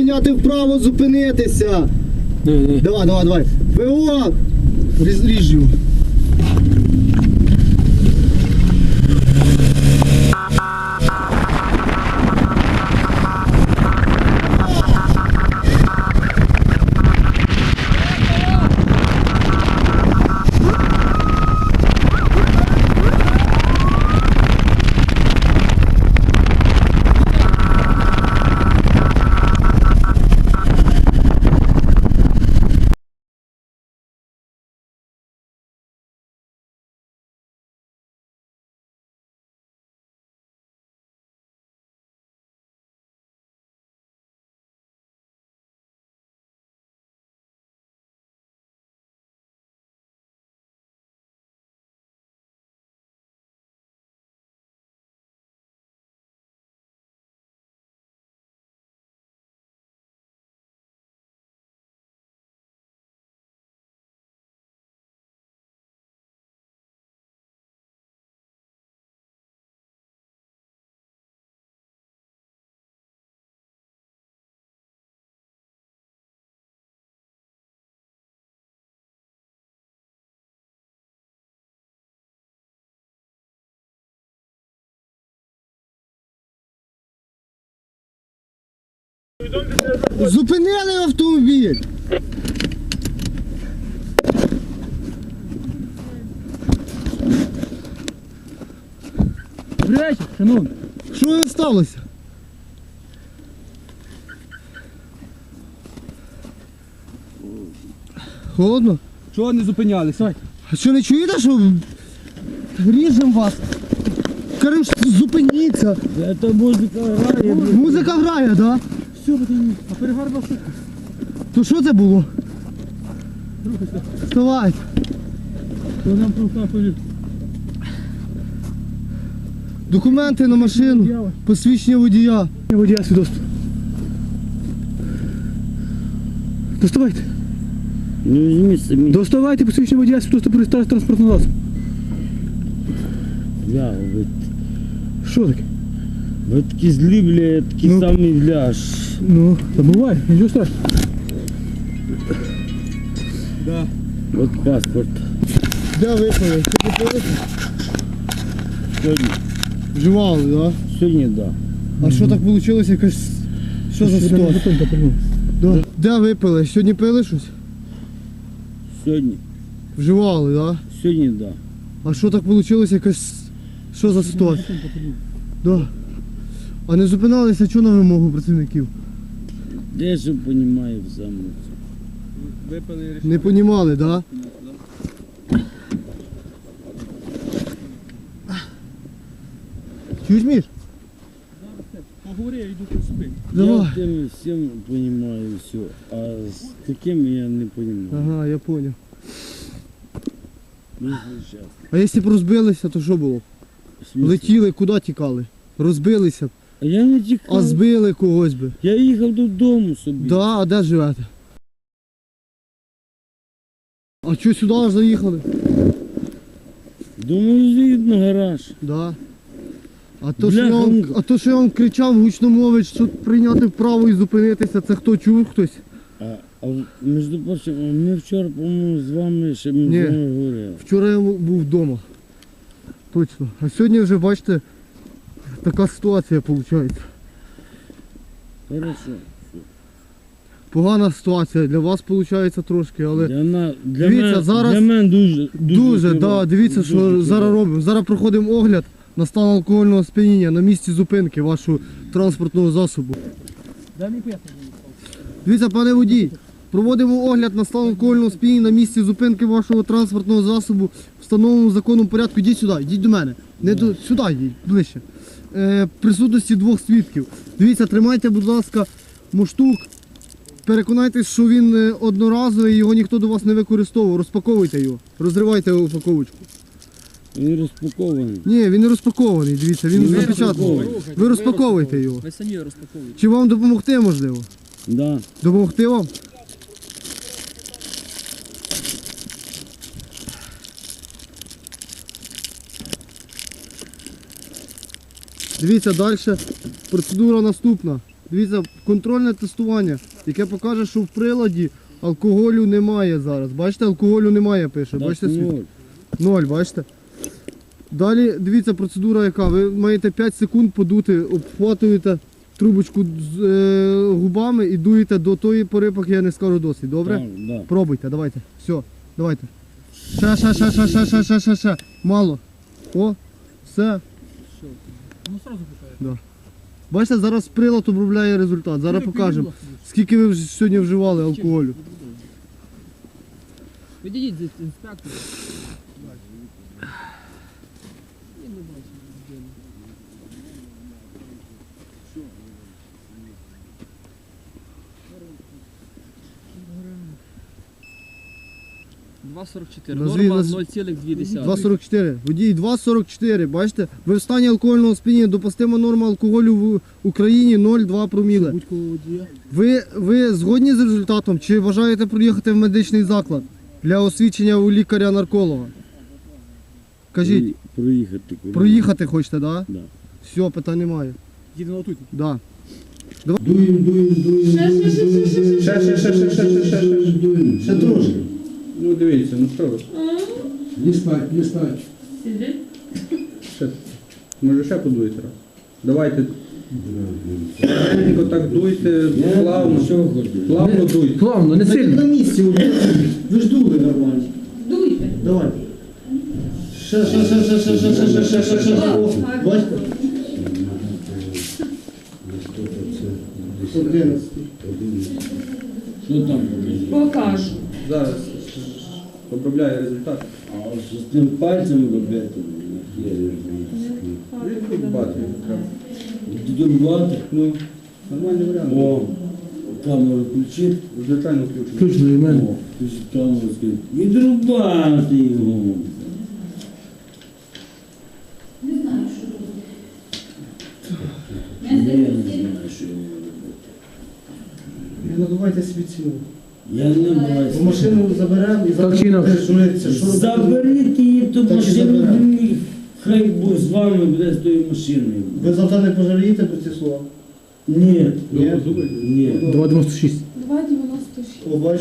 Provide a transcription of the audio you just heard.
Прийняти вправо, зупинитися. Давай, давай, давай. ВО! Різ, Зупинили автомобіль! Добрий вечір, шановний. Що сталося? Холодно? Чого не зупинялись? Давай. А що не чуєте, що ріжем вас? Кажемо, що зупиніться. Це музика грає. Музика грає, так? Да? Все, потім. А перегарбав шутку. То що це було? Вставай. То нам прокапали. Документи на машину, посвідчення водія. Водія свідоцтво. Доставайте. Ну візьміть самі. Доставайте посвідчення водія свідоцтво про транспортного засобу. Бля, ви, Що таке? ви такі злі, бля, такі Ну. самі, бля. аж. Ну, та буває, нічого страшного. Да. От паспорт. Де випили? Що купили? Сьогодні. Вживали, так? Да? Сьогодні, да. А що так вийшло якось? Що за ситуація? Да. Де випили? Сьогодні пили щось? Сьогодні. Вживали, так? Да? Сьогодні, да. А що так вийшло якось? Що за ситуація? Да. А не зупиналися чого на вимогу працівників? Я ж розумію в самому. Випали Не понімали, да? Чуєш, Міш? Поговори, я йду по собі. Я Давай. всім розумію все, а з таким я не розумію. Ага, я понял. Зараз. А якщо б розбилися, то що було? В смислі? Летіли, куди тікали? Розбилися я не тікав. а збили когось би. Я їхав додому собі. Да, а де живете? А що сюди аж заїхали? Думаю, з'їду на гараж. Да. А то, що я вам, ну- а то, що я вам кричав гучномовець, що прийняти вправо і зупинитися, це хто чув хтось? А, а між прочим, ми вчора, по-моєму, з вами ще ми Ні. з вами говорили. Вчора я був вдома. Точно. А сьогодні вже, бачите, така ситуація виходить. Хорошо. Погана ситуація для вас виходить трошки, але Для, на, для, Дивіться, мене, зараз для мене дуже, дуже, дуже, да, дивіться, що зараз робимо. Зараз проходимо огляд на стан алкогольного сп'яніння на місці зупинки вашого транспортного засобу. Дивіться, пане водій, проводимо огляд на стан алкогольного сп'яніння на місці зупинки вашого транспортного засобу встановленому законом порядку. Йдіть сюди, йдіть до мене. Не до сюди йдіть, ближче. Е, присутності двох свідків. Дивіться, тримайте, будь ласка, муштук. Переконайтесь, що він е, одноразовий, його ніхто до вас не використовував. Розпаковуйте його, розривайте упаковочку. Він розпакований. Ні, він не розпакований, дивіться, він Ви запечатаний. Ви розпаковуйте його. Ви самі розпаковуєте. Чи вам допомогти можливо? Да. Допомогти вам? Дивіться далі. Процедура наступна. Дивіться, контрольне тестування, яке покаже, що в приладі алкоголю немає зараз. Бачите, алкоголю немає, пише. Бачите, світ? Ноль. Бачите? Далі дивіться процедура яка. Ви маєте 5 секунд подути, обхватуєте трубочку з е, губами і дуєте до тої пори, поки я не скажу досить. Добре? Так, да. Пробуйте, давайте. Все, давайте. Ще, ще, ще, ще, ще, ще, ще, ще, ще. Мало. О, все. Ну сразу питає. Бачите, зараз прилад обробляє результат. Зараз покажемо, скільки ви вже сьогодні вживали алкоголю. Відійдіть з інспектора. 2,44. 2,44. Водій 2,44. Бачите, ви в стані алкогольного сп'яніння допустима норма алкоголю в Україні 0,2 проміле. Ви, ви згодні з результатом чи вважаєте приїхати в медичний заклад для освідчення у лікаря-нарколога? Кажіть, Проїхати. куди? проїхати хочете, так? Да. Все, питань немає. Їдемо тут. Да. Дуєм, дуєм, дуєм, дуєм, дуєм, дуєм, дуєм, дуєм, дуєм. Ще трошки. Ну дивіться, ну що ви, Не спать, не спать. Сиди. ще, може ще подуєте раз? Давайте, тихенько так дуйте, плавно, плавно дуйте. Плавно, не Так на місці, ви ж дули нормально. Дуйте. Давай. Ще, ще, ще, ще, ще, ще, ще, ще, ще, ще, ще. О, Бачите? Одинадцятий. Покажу. Зараз обробляє результат. А що з тим пальцем робити? Треба. Дурбати? Ну, нормальний варіант. О, камеру включити. Звичайно включено. Точно, і мене. Включити камеру, скажи. Відрубати його. Я не знаю, що йому робити. Не надувайте ціну. Я не бачу. Машину заберемо і чи інакше? Що робити? Заберіть її ту Так і машину, хай Бог з вами буде з тою машиною. Ви завтра не пожалієте про ці слова? Ні. Ні? Ні. 2,96. Два дев'яносто шість. О, бачите?